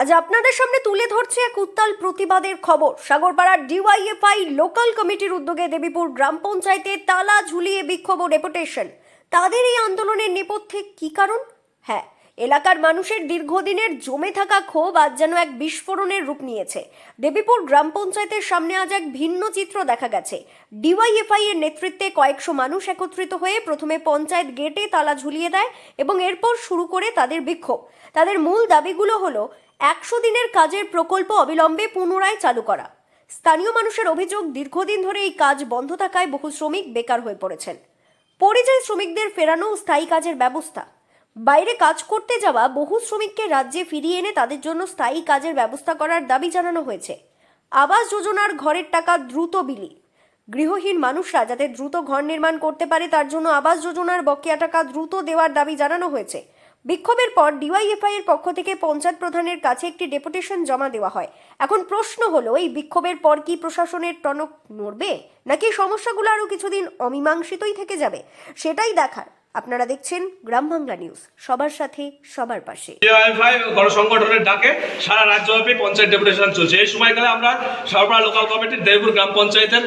আজ আপনাদের সামনে তুলে ধরছে এক উত্তাল প্রতিবাদের খবর। সাগরপাড়ার ডিওয়াইএফআই লোকাল কমিটির উদ্যোগে দেবীপুর গ্রাম পঞ্চায়েতে তালা ঝুলিয়ে বিক্ষোভ ও ডেপুটেশন। তাদের এই আন্দোলনের নেপথ্যে কি কারণ? হ্যাঁ এলাকার মানুষের দীর্ঘদিনের জমে থাকা ক্ষোভ আজ যেন এক বিস্ফোরণের রূপ নিয়েছে। দেবীপুর গ্রাম পঞ্চায়েতের সামনে আজ এক ভিন্ন চিত্র দেখা গেছে। ডিওয়াইএফআই এর নেতৃত্বে কয়েকশো মানুষ একত্রিত হয়ে প্রথমে পঞ্চায়েত গেটে তালা ঝুলিয়ে দেয় এবং এরপর শুরু করে তাদের বিক্ষোভ। তাদের মূল দাবিগুলো হলো একশো দিনের কাজের প্রকল্প অবিলম্বে পুনরায় চালু করা। স্থানীয় মানুষের অভিযোগ, দীর্ঘদিন ধরে এই কাজ বন্ধ থাকায় বহু শ্রমিক বেকার হয়ে পড়েছেন। পরিযায়ী শ্রমিকদের ফেরানো স্থায়ী কাজের ব্যবস্থা। বাইরে কাজ করতে যাওয়া বহু শ্রমিককে রাজ্যে ফিরিয়ে এনে তাদের জন্য স্থায়ী কাজের ব্যবস্থা করার দাবি জানানো হয়েছে। আবাস যোজনার ঘরের টাকা দ্রুত বিলি। গৃহহীন মানুষরা যাতে দ্রুত ঘর নির্মাণ করতে পারে তার জন্য আবাস যোজনার বকেয়া টাকা দ্রুত দেওয়ার দাবি জানানো হয়েছে। বিক্ষোভের পর ডিওয়াইএফআই এর পক্ষ থেকে পঞ্চায়েত প্রধানের কাছে একটি ডেপুটেশন জমা দেওয়া হয়। এখন প্রশ্ন হলো, এই বিক্ষোভের পর কি প্রশাসনের টনক নড়বে? নাকি সমস্যাগুলো আরও কিছুদিন অমীমাংসিতই থেকে যাবে? সেটাই দেখার। আপনারা দেখছেন গ্রাম বাংলা নিউজ, সবার সাথে, সবার পাশে। গণসংগঠনের ডাকে সারা রাজ্যব্যাপী পঞ্চায়েত ডেপুটেশন চলছে। এই সময়কালে আমরা সরবরাহ লোকাল কমিটির দেবপুর গ্রাম পঞ্চায়েতের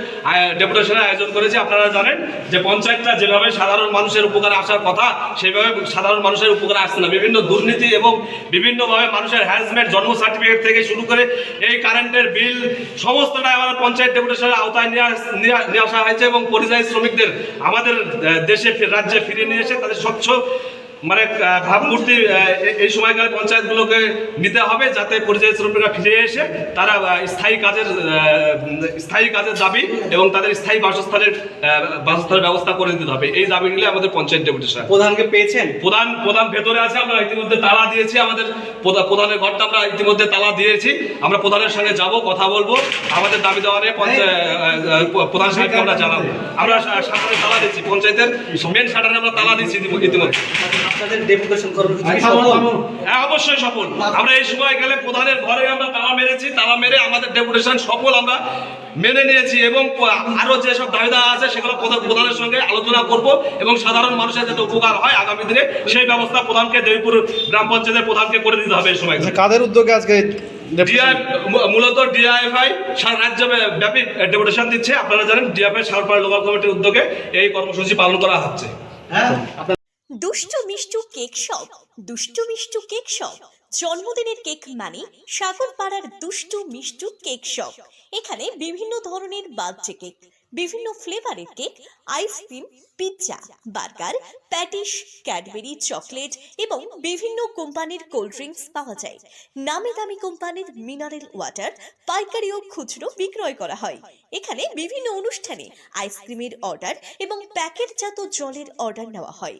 ডেপুটেশনের আয়োজন করেছি। আপনারা জানেন যে পঞ্চায়েতটা যেভাবে সাধারণ মানুষের উপকারে আসার কথা সেইভাবে সাধারণ মানুষের উপকারে আসছে না। বিভিন্ন দুর্নীতি এবং বিভিন্নভাবে মানুষের হ্যারাসমেন্ট জন্ম সার্টিফিকেট থেকে শুরু করে এই কারেন্টের বিল সমস্তটাই আমাদের পঞ্চায়েত ডেপুটেশনের আওতায় নিয়ে আস- হয়েছে এবং পরিযায়ী শ্রমিকদের আমাদের দেশে রাজ্যে ফিরিয়ে এসে তাদের স্বচ্ছ মানে ভাবমূর্তি এই সময়কালে পঞ্চায়েতগুলোকে নিতে হবে যাতে পরিযায়ী শ্রমিকরা ফিরে এসে তারা স্থায়ী কাজের স্থায়ী কাজের দাবি এবং তাদের স্থায়ী বাসস্থানের বাসস্থানের ব্যবস্থা করে দিতে হবে। এই দাবিগুলি আমাদের পঞ্চায়েত ডেপুটেশন প্রধানকে পেয়েছেন? প্রধান প্রধান ভেতরে আছে আমরা ইতিমধ্যে তালা দিয়েছি আমাদের প্রধা- প্রধানের ঘরটা আমরা ইতিমধ্যে তালা দিয়েছি। আমরা প্রধানের সঙ্গে যাব কথা বলব। আমাদের দাবি দেওয়া নিয়ে প্রধান সাহেবকে আমরা জানাব। আমরা তালা দিচ্ছি পঞ্চায়েতের মেন সাঁটারে আমরা তালা দিচ্ছি ইতিম- ইতিমধ্যে। আপনাদের ডেপুটেশন কর্মসূচি আচ্ছা, কি সফল? হ্যাঁ অবশ্যই সফল। আমরা এই সময় গেলে প্রধানের ঘরে আমরা তালা মেরেছি তালা মেরে আমাদের ডেপুটেশন সফল আমরা মেনে নিয়েছি এবং যেসব দাবিদা আছে সেগুলো প্রধান- প্রধানের সঙ্গে আলোচনা করব এবং সাধারণ মানুষের যাতে উপকার হয় আগামী দিনে সেই ব্যবস্থা প্রধানকে দেবীপুর গ্রাম পঞ্চায়েতের প্রধানকে করে দিতে হবে এই সময়। আচ্ছা, কাদের উদ্যোগে আজকে ডিআই মূলত ডিআইএফআই সারা রাজ্য ব্যাপী ডেপুটেশন দিচ্ছে। আপনারা জানেন ডিআইএফআই সারপাড়া লোকাল কমিটির উদ্যোগে এই কর্মসূচি পালন করা হচ্ছে। হ্যাঁ। দুষ্টু Mishtu cake shop. Dushtu Mishtu cake shop. জন্মদিনের কেক মানে সাগর পাড়ার দুষ্টু মিষ্টু কেক শপ। এখানে বিভিন্ন ধরনের বার্থডে কেক, বিভিন্ন ফ্লেভারের cake ice cream pizza, burger, patties, Cadbury, chocolate এবং বিভিন্ন কোম্পানির কোল্ড ড্রিঙ্কস পাওয়া যায়। নামি দামি কোম্পানির মিনারেল ওয়াটার, পাইকারি ও খুচরো বিক্রয় করা হয়। এখানে বিভিন্ন অনুষ্ঠানে আইসক্রিমের অর্ডার এবং প্যাকেটজাত জলের অর্ডার নেওয়া হয়।